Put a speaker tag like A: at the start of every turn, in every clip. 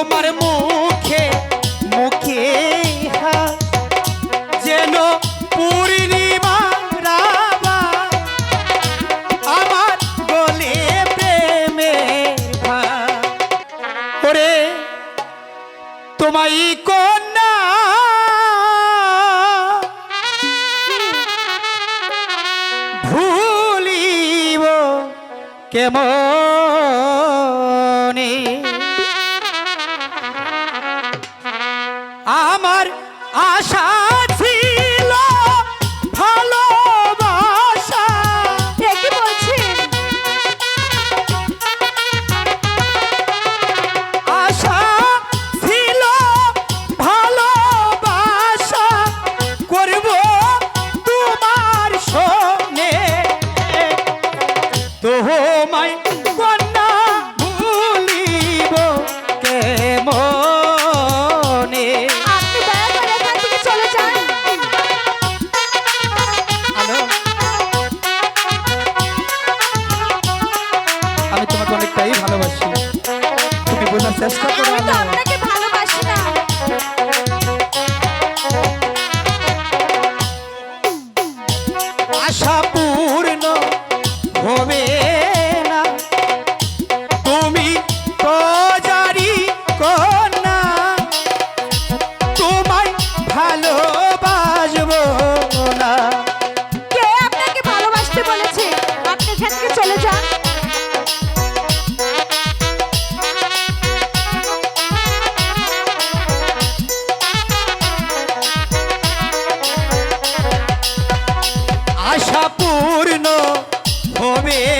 A: তোমার মুখে মুখে হাস যেন পূর্ণিমা আমার গলে প্রেমের ভাব। ওরে, তোমায় কন্যা ভুলিব কেমনে আমি তোমাকে অনেকটাই ভালোবাসি। তুমি বোঝার চেষ্টা করো
B: হবে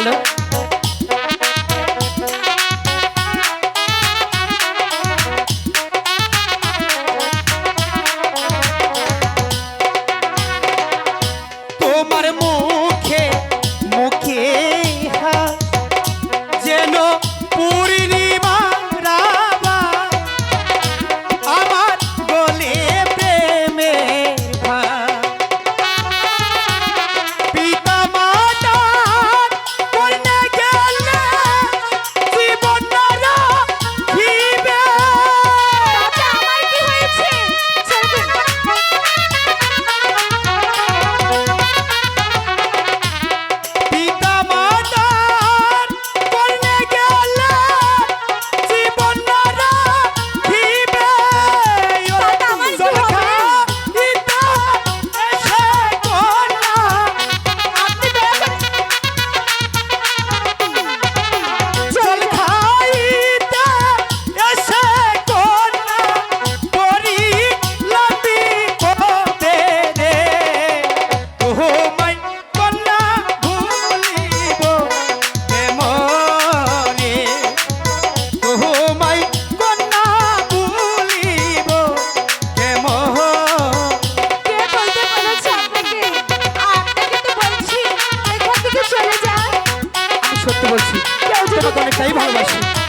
B: ¿Aló?
A: ভালোবাসি।
B: তোমাকে অনেকটাই ভালোবাসি।